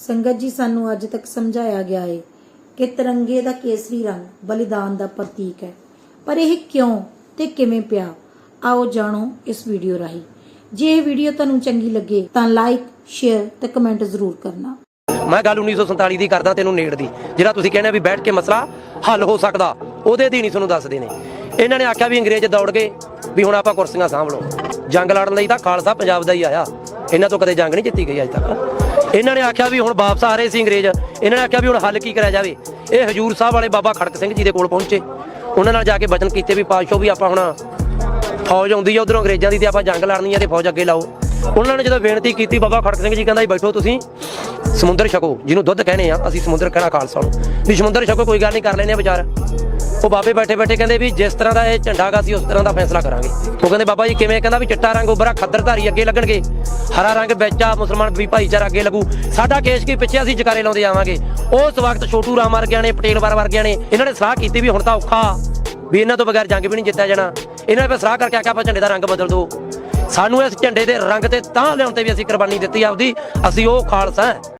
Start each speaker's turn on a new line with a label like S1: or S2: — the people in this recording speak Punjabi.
S1: ਸੰਗਤ ਜੀ, ਸਾਨੂੰ ਅੱਜ ਤੱਕ ਸਮਝਾਇਆ ਗਿਆ ਹੈ ਕਿ ਤਿਰੰਗੇ ਦਾ ਕੇਸਰੀ ਰੰਗ ਬਲੀਦਾਨ ਦਾ ਪ੍ਰਤੀਕ ਹੈ। ਪਰ ਇਹ ਕਿਉਂ ਤੇ ਕਿਵੇਂ ਪਿਆ? ਆਓ ਜਾਣੋ ਇਸ ਵੀਡੀਓ ਰਾਹੀਂ। ਜੇ ਇਹ ਵੀਡੀਓ ਤੁਹਾਨੂੰ ਚੰਗੀ ਲੱਗੇ ਤਾਂ ਲਾਈਕ, ਸ਼ੇਅਰ ਤੇ ਕਮੈਂਟ ਜ਼ਰੂਰ ਕਰਨਾ।
S2: ਮੈਂ ਗੱਲ 1947 ਦੀ ਕਰਦਾ ਤੈਨੂੰ ਨੇੜ ਦੀ, ਜਿਹੜਾ ਤੁਸੀਂ ਕਹਿੰਦੇ ਵੀ ਬੈਠ ਕੇ ਮਸਲਾ ਹੱਲ ਹੋ ਸਕਦਾ, ਉਹਦੇ ਦੀ ਨਹੀਂ ਤੁਹਾਨੂੰ ਦੱਸਦੇ ਨੇ। ਇਹਨਾਂ ਨੇ ਆਖਿਆ ਵੀ ਅੰਗਰੇਜ਼ ਦੌੜ ਗਏ, ਵੀ ਹੁਣ ਆਪਾਂ ਕੁਰਸੀਆਂ ਸਾਂਭ ਲਓ। ਜੰਗ ਲੜਨ ਲਈ ਤਾਂ ਖਾਲਸਾ ਪੰਜਾਬ ਦਾ ਹੀ ਆਇਆ। ਇਹਨਾਂ ਤੋਂ ਕਦੇ ਜੰਗ ਨਹੀਂ ਜਿੱਤੀ ਗਈ ਅੱਜ ਤੱਕ। ਇਹਨਾਂ ਨੇ ਆਖਿਆ ਵੀ ਹੁਣ ਵਾਪਸ ਆ ਰਹੇ ਸੀ ਅੰਗਰੇਜ਼। ਇਹਨਾਂ ਨੇ ਆਖਿਆ ਵੀ ਹੁਣ ਹੱਲ ਕੀ ਕਰਿਆ ਜਾਵੇ। ਇਹ ਹਜੂਰ ਸਾਹਿਬ ਵਾਲੇ ਬਾਬਾ ਖੜਕ ਸਿੰਘ ਜੀ ਦੇ ਕੋਲ ਪਹੁੰਚੇ। ਉਹਨਾਂ ਨਾਲ ਜਾ ਕੇ ਬਚਨ ਕੀਤੇ ਵੀ ਪਾਸ਼ੋ ਵੀ ਆਪਾਂ ਹੁਣ ਫੌਜ ਆਉਂਦੀ ਆ, ਉਧਰੋਂ ਅੰਗਰੇਜ਼ਾਂ ਦੀ ਤੇ ਆਪਾਂ ਜੰਗ ਲੜਨੀ ਹੈ ਤੇ ਫੌਜ ਅੱਗੇ ਲਾਓ। ਉਹਨਾਂ ਨੇ ਜਦੋਂ ਬੇਨਤੀ ਕੀਤੀ, ਬਾਬਾ ਖੜਕ ਸਿੰਘ ਜੀ ਕਹਿੰਦਾ ਜੀ ਬੈਠੋ ਤੁਸੀਂ, ਸਮੁੰਦਰ ਛਕੋ, ਜਿਹਨੂੰ ਦੁੱਧ ਕਹਿੰਦੇ ਆ, ਅਸੀਂ ਸਮੁੰਦਰ ਕਹਿਣਾ ਖਾਲਸਾ ਨੂੰ। ਵੀ ਸਮੁੰਦਰ ਛਕੋ, ਕੋਈ ਗੱਲ ਨਹੀਂ, ਕਰ ਲੈਨੇ ਆ ਵਿਚਾਰ। ਉਹ ਬਾਬੇ ਬੈਠੇ ਬੈਠੇ ਕਹਿੰਦੇ ਵੀ ਜਿਸ ਤਰ੍ਹਾਂ ਦਾ ਇਹ ਝੰਡਾ ਗਾ ਸੀ ਉਸ ਤਰ੍ਹਾਂ ਦਾ ਫੈਸਲਾ ਕਰਾਂਗੇ। ਉਹ ਕਹਿੰਦੇ ਬਾਬਾ ਜੀ ਕਿਵੇਂ? ਕਹਿੰਦਾ ਵੀ ਚਿੱਟਾ ਰੰਗ ਉਭਰਾ, ਖੱਦਰਧਾਰੀ ਅੱਗੇ ਲੱਗਣਗੇ। ਹਰਾ ਰੰਗ ਵਿੱਚ ਮੁਸਲਮਾਨ ਵੀ ਭਾਈਚਾਰਾ ਅੱਗੇ ਲੱਗੂ। ਸਾਡਾ ਕੇਸ ਕੀ? ਪਿੱਛੇ ਅਸੀਂ ਜਕਾਰੇ ਲਾਉਂਦੇ ਆਵਾਂਗੇ। ਉਸ ਵਕਤ ਛੋਟੂ ਰਾਮ ਵਰਗਿਆਂ ਨੇ, ਪਟੇਲ ਵਾਰ ਵਰਗਿਆਂ ਨੇ ਇਹਨਾਂ ਨੇ ਸਲਾਹ ਕੀਤੀ ਵੀ ਹੁਣ ਤਾਂ ਔਖਾ ਵੀ ਇਹਨਾਂ ਤੋਂ ਬਗੈਰ ਜੰਗ ਵੀ ਨਹੀਂ ਜਿੱਤਿਆ ਜਾਣਾ। ਇਹਨਾਂ ਨੇ ਫਿਰ ਸਲਾਹ ਕਰਕੇ ਆਖਿਆ, ਆਪਾਂ ਝੰਡੇ ਦਾ ਰੰਗ ਬਦਲ ਦਿਓ। ਸਾਨੂੰ ਇਸ ਝੰਡੇ ਦੇ ਰੰਗ ਤੇ ਤਾਂ ਲਿਆਉਣ ਤੇ ਵੀ ਅਸੀਂ ਕੁਰਬਾਨੀ ਦਿੱਤੀ ਆਪਦੀ। ਅਸੀਂ ਉਹ ਖਾਲਸਾ